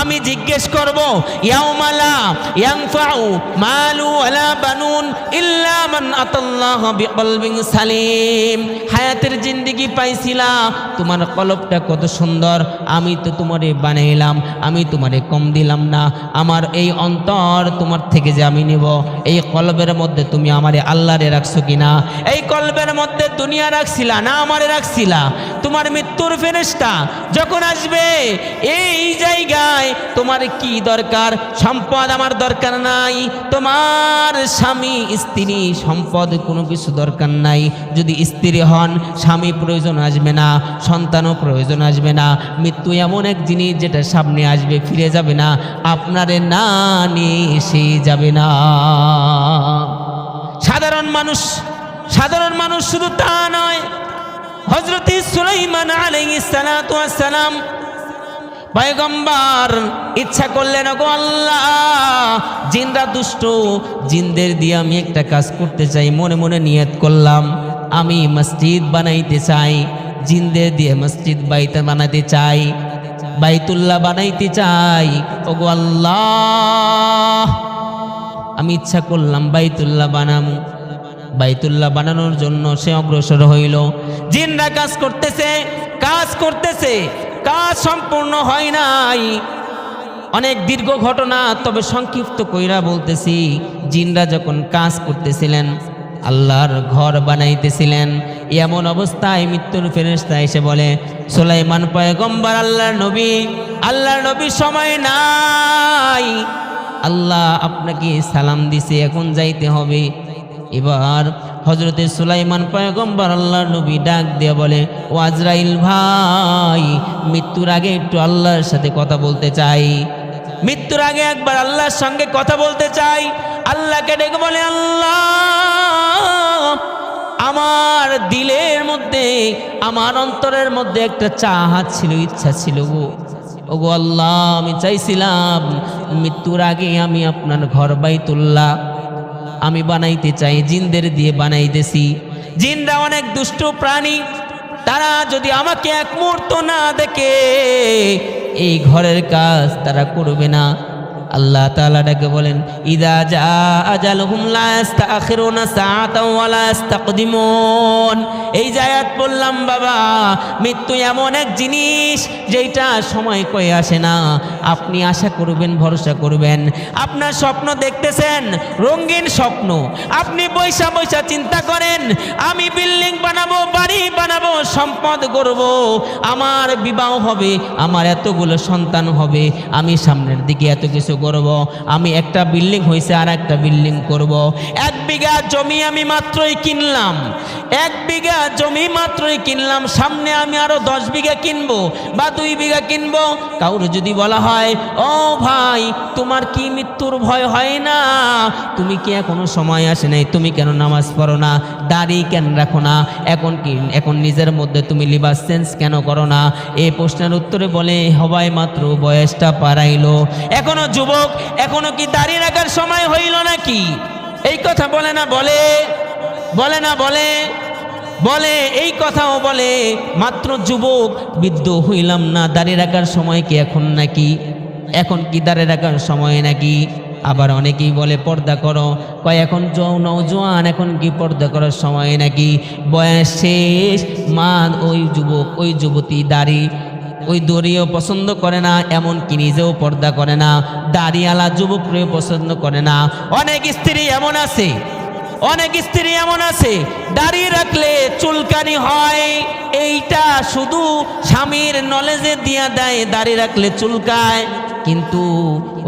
আমি জিজ্ঞেস করব ইয়াউমালা ইয়ানফাউ মালু ওয়ালা বানুন ইল্লা মান আতাল্লাহ সালিম। হায়াতের জিন্দেগি পাইছিলা তোমার কলবটা কত সুন্দর, আমি তো তোমারে বানাইলাম, আমি তোমারে কম দিলাম না। আমার এই অন্তর তোমার থেকে যে আমি নিব, এই কলবের মধ্যে তুমি আমারে আল্লাহরে রাখছো কিনা? এই কলবের মধ্যে দুনিয়া রাখছিলা না আমারে রাখছিলা? তোমার মৃত্যুর ফেরেশতা যখন আসবে, এই জায়গায় তোমার কি দরকার? সম্পদ আমার দরকার নাই। তোমার স্বামী, স্ত্রী, সম্পদ কোনো কিছু দরকার নাই। যদি স্ত্রী হন, স্বামী প্রয়োজন আসবে না, সন্তানও প্রয়োজন আসবে না। মৃত্যু এমন এক জিনিস যেটা সামনে আসবে, ফিরে যাবে না। আপনারে না নিয়ে সে যাবে না। সাধারণ মানুষ সাধারণ মানুষ শুধু তা নয়। হজরত সুলাইমান আলাইহিস সালাতু ওয়াস সালাম পয়গম্বর, ইচ্ছা করলেন গো আল্লাহ, জিনরা দুষ্ট, জিনদের দিয়ে আমি একটা কাজ করতে চাই, মনে মনে নিয়ত করলাম, আমি মসজিদ বানাইতে চাই, জিনদের দিয়ে মসজিদ বাইতে বানাতে চাই, বাইতুল্লাহ বানাইতে চাই, ওগো আল্লাহ, আমি ইচ্ছা করলাম বাইতুল্লাহ বানামু। বাইতুল্লাহ বানানোর জন্য সে অগ্রসর হইল। জিনরা কাজ করতেছে কাজ করতেছে কাজ সম্পূর্ণ হয় নাই। অনেক দীর্ঘ ঘটনা, তবে সংক্ষিপ্ত কইরা বলতেছি, জিনরা যখন কাজ করতেছিলেন, আল্লাহর ঘর বানাইতেছিলেন, এমন অবস্থায় মৃত্যুর ফেরেস্তা এসে বলে, সোলাইমান পয়গম্বর, আল্লাহর নবী, আল্লাহর নবীর সময় নাই। আল্লাহ আপনাকে সালাম দিছে, এখন যাইতে হবে। এবার হজরতে সুলাইমান পয়গম্বর আল্লাহর নবী ডাক দিয়ে বলে, ও আজরাইল ভাই, মৃত্যুর আগে একটু আল্লাহর সাথে কথা বলতে চাই। মৃত্যুর আগে একবার আল্লাহর সঙ্গে কথা বলতে চাই। আল্লাহকে ডেকে বলে, আল্লাহ, আমার দিলের মধ্যে, আমার অন্তরের মধ্যে একটা চাহাত ছিল, ইচ্ছা ছিল গো। ওগো আল্লাহ, আমি চাইছিলাম, মৃত্যুর আগে আমি আপনার ঘর বাইতুল্লাহ আমি বানাইতে চাই, জিনদের দিয়ে বানাইতেছি। জিনরা অনেক দুষ্ট প্রাণী, তারা যদি আমাকে এক মুহূর্ত না দেখে, এই ঘরের কাজ তারা করবে না। আল্লাহ তাআলা ডাকে বলেন, ইদা জা আজালহুম লা ইস্তাখিরুনা সাআতাও এই জায়াত বললাম বাবা, মৃত্যু এমন এক জিনিস যেটা সময় কয়ে আসে না। আপনি আশা করবেন, ভরসা করবেন। আপনার স্বপ্ন দেখতেছেন, রঙিন স্বপ্ন। আপনি বৈশা বৈশা চিন্তা করেন, আমি বিল্ডিং বানাবো, বাড়ি বানাবো, সম্পদ করব আমার বিবাহ হবে, আমার এতগুলো সন্তান হবে। আমি সামনের দিকে এত কিছু করব। আমি একটা বিল্ডিং হয়েছে আর একটা বিল্ডিং করব। এক বিঘা জমি আমি মাত্রই কিনলাম, এক বিঘা জমি মাত্রই কিনলাম, সামনে আমি আরও দশ বিঘা কিনবো বা দুই বিঘা কিনবো। কাউর যদি বলা হয়, ও ভাই, তোমার কি মৃত্যুর ভয় হয় না? তুমি কি এখনও সময় আসে নাই? তুমি কেন নামাজ পড়ো না? দাড়ি কেন রাখো না? এখন কি, এখন নিজের মধ্যে তুমি লিবাস চেঞ্জ কেন করো না? এই প্রশ্নের উত্তরে বলে, হবাই মাত্র বয়সটা পারাইলো। এখনও যুবক, এখনও কি দাড়ি রাখার সময় হইল নাকি? এই কথা বলে না, বলে। বলে না, বলে। বলে, এই কথাও বলে। মাত্র যুবক, বৃদ্ধ হইলাম না। দাঁড়িয়ে রাখার সময় কি এখন নাকি? এখন কি দাঁড়িয়ে রাখার সময় নাকি? আবার অনেকেই বলে, পর্দা করো। কয়, এখন যৌন জোয়ান, এখন কি পর্দা করার সময় নাকি? বয়স শেষ, মা, ওই যুবক, ওই যুবতী দাড়ি ওই দড়িও পছন্দ করে না এমন কি নিজেও পর্দা করে না, দাড়িওয়ালা যুবকরেও পছন্দ করে না। অনেক স্ত্রী এমন আছে, অনেক স্ত্রী এমন আছে, দাড়ি রাখলে চুলকানি হয়, এইটা শুধু স্বামীর নলেজে দিয়া দেয়, দাড়ি রাখলে চুলকায়, কিন্তু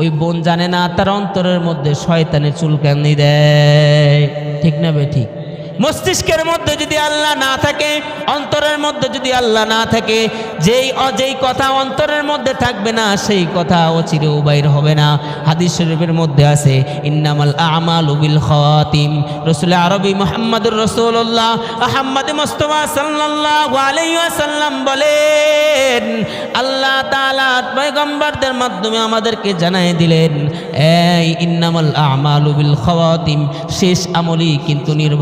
ওই বোন জানে না, তার অন্তরের মধ্যে শয়তানে চুলকানি দেয়। ঠিক না বে, ঠিক? মস্তিষ্কের মধ্যে যদি আল্লাহ না থাকে, অন্তরের মধ্যে যদি আল্লাহ না থাকে, যেই যেই কথা অন্তরের মধ্যে থাকবে না, সেই কথা অচিরেও বাইর হবে না। হাদিস শরীফের মধ্যে আছে, ইন্নামাল আমাল উবিল খাতিম। রসুল আরবি মোহাম্মদুর রসুল্লাহ আহম্মদ মোস্তফা সাল্লাল্লাহু আলাইহি ওয়াসাল্লাম বলেন, আল্লাহ তাআলা পয়গম্বরদের মাধ্যমে আমাদেরকে জানাই দিলেন, এই ইন্নামাল আমাল উবিল খাওয়াতিম শেষ আমলই কিন্তু নির্ভর